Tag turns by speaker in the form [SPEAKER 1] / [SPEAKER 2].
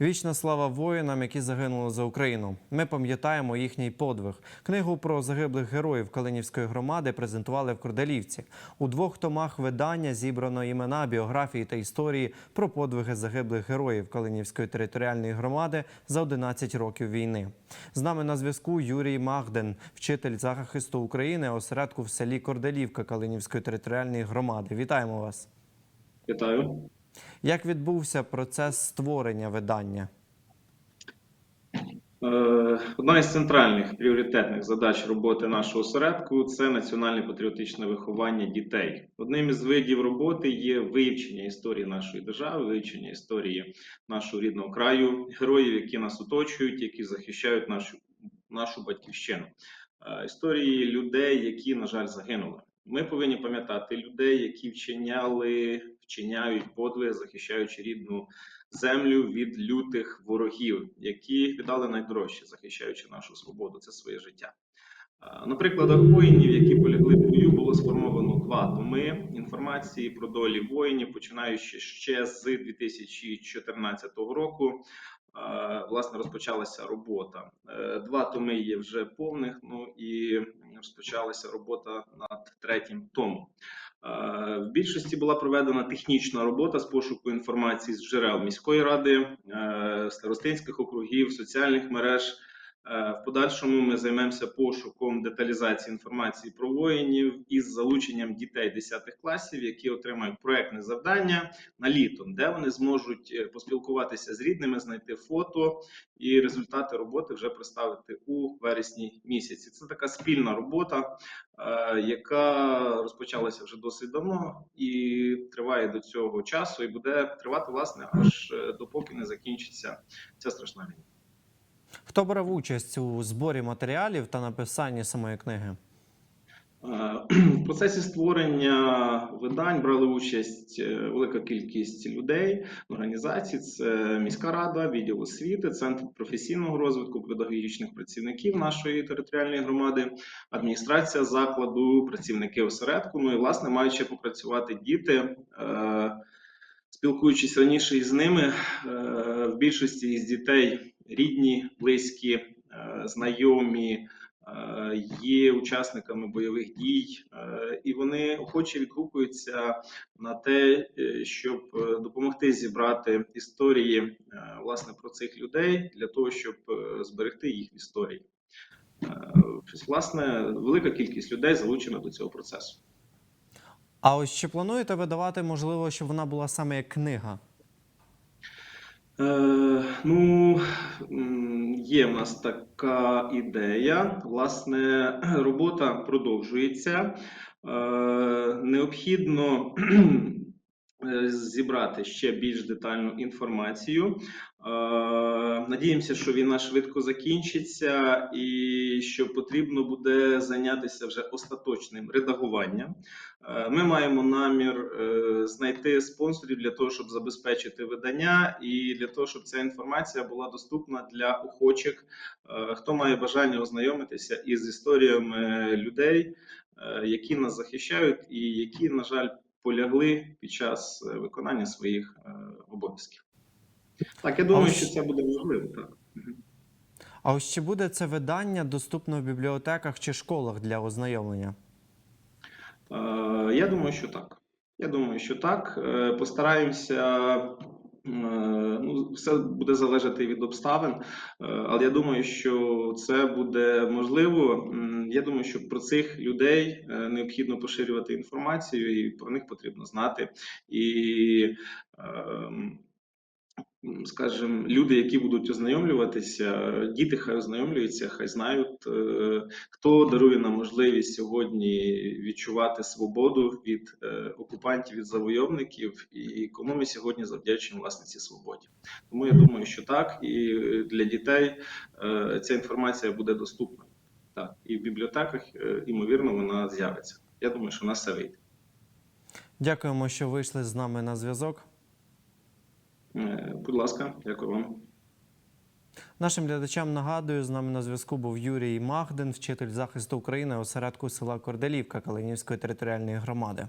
[SPEAKER 1] Вічна слава воїнам, які загинули за Україну. Ми пам'ятаємо їхній подвиг. Книгу про загиблих героїв Калинівської громади презентували в Корделівці. У двох томах видання зібрано імена, біографії та історії про подвиги загиблих героїв Калинівської територіальної громади за 11 років війни. З нами на зв'язку Юрій Магден, вчитель захисту України осередку в селі Корделівка Калинівської територіальної громади. Вітаємо вас.
[SPEAKER 2] Вітаю.
[SPEAKER 1] Як відбувся процес створення видання?
[SPEAKER 2] Е, Одна із центральних пріоритетних задач роботи нашого осередку це національне патріотичне виховання дітей. Одним із видів роботи є вивчення історії нашої держави, вивчення історії нашого рідного краю, героїв, які нас оточують, які захищають нашу, нашу батьківщину, Е, історії людей, які, на жаль, загинули. Ми повинні пам'ятати людей, які вчиняли, вчиняють подвиги, захищаючи рідну землю від лютих ворогів, які віддали найдорожче, захищаючи нашу свободу, це своє життя. На прикладах воїнів, які полягли в бою, було сформовано два томи інформації про долі воїнів, починаючи ще з 2014 року. Власне, розпочалася робота. Е, Два томи є вже повних. Ну і розпочалася робота над третім томом. Е, В більшості була проведена технічна робота з пошуку інформації з джерел міської ради, е, старостинських округів, соціальних мереж. Е, В подальшому ми займемося пошуком деталізації інформації про воїнів із залученням дітей 10 класів, які отримають проектне завдання на літо, де вони зможуть е, поспілкуватися з рідними, знайти фото і результати роботи вже представити у вересні місяці. Це така спільна робота, е, яка розпочалася вже досить давно і триває до цього часу, і буде тривати власне аж допоки не закінчиться ця страшна війна.
[SPEAKER 1] Хто брав участь у зборі матеріалів та написанні самої книги?
[SPEAKER 2] Е, В процесі створення видань брали участь е, велика кількість людей, організацій. Це міська рада, відділ освіти, центр професійного розвитку педагогічних працівників нашої територіальної громади, адміністрація закладу, працівники осередку. Ну і власне маючи попрацювати діти. е, Спілкуючись раніше із ними, в більшості із дітей рідні, близькі, е, знайомі, е, є учасниками бойових дій, е, і вони охоче відгукуються на те, щоб допомогти зібрати історії власне про цих людей для того, щоб зберегти їх в історії. Власне, велика кількість людей залучена до цього процесу.
[SPEAKER 1] А ось чи плануєте видавати, можливо, щоб вона була саме як книга?
[SPEAKER 2] Е, ну, є в нас така ідея. Власне, робота продовжується. Е, необхідно зібрати ще більш детальну інформацію. Е, надіємося, що війна швидко закінчиться, і що потрібно буде зайнятися вже остаточним редагуванням. Е, Ми маємо намір е, знайти спонсорів для того, щоб забезпечити видання, і для того, щоб ця інформація була доступна для охочих, е, хто має бажання ознайомитися із історіями людей, е, які нас захищають, і які, на жаль, полягли під час е, виконання своїх е, обов'язків. Так, я думаю,
[SPEAKER 1] а
[SPEAKER 2] що це буде можливо. Так.
[SPEAKER 1] А ось чи буде це видання доступно в бібліотеках чи школах для ознайомлення?
[SPEAKER 2] Е, Я думаю, що так. Я думаю, що так. Постараємося. Е, Ну, все буде залежати від обставин, е, але я думаю, що це буде можливо. Я думаю, що про цих людей е, необхідно поширювати інформацію, і про них потрібно знати. І ем, скажімо, люди, які будуть ознайомлюватися, діти хай ознайомлюються, хай знають, е, хто дарує нам можливість сьогодні відчувати свободу від е, окупантів, від завойовників, і кому ми сьогодні завдячуємо власне цій свободі. Тому я думаю, що так, і для дітей е, ця інформація буде доступна. Так, і в бібліотеках, ймовірно, вона з'явиться. Я думаю, що на все вийде.
[SPEAKER 1] Дякуємо, що вийшли з нами на зв'язок.
[SPEAKER 2] Е, Будь ласка, дякую вам.
[SPEAKER 1] Нашим глядачам нагадую, з нами на зв'язку був Юрій Магдин, вчитель захисту України осередку села Корделівка Калинівської територіальної громади.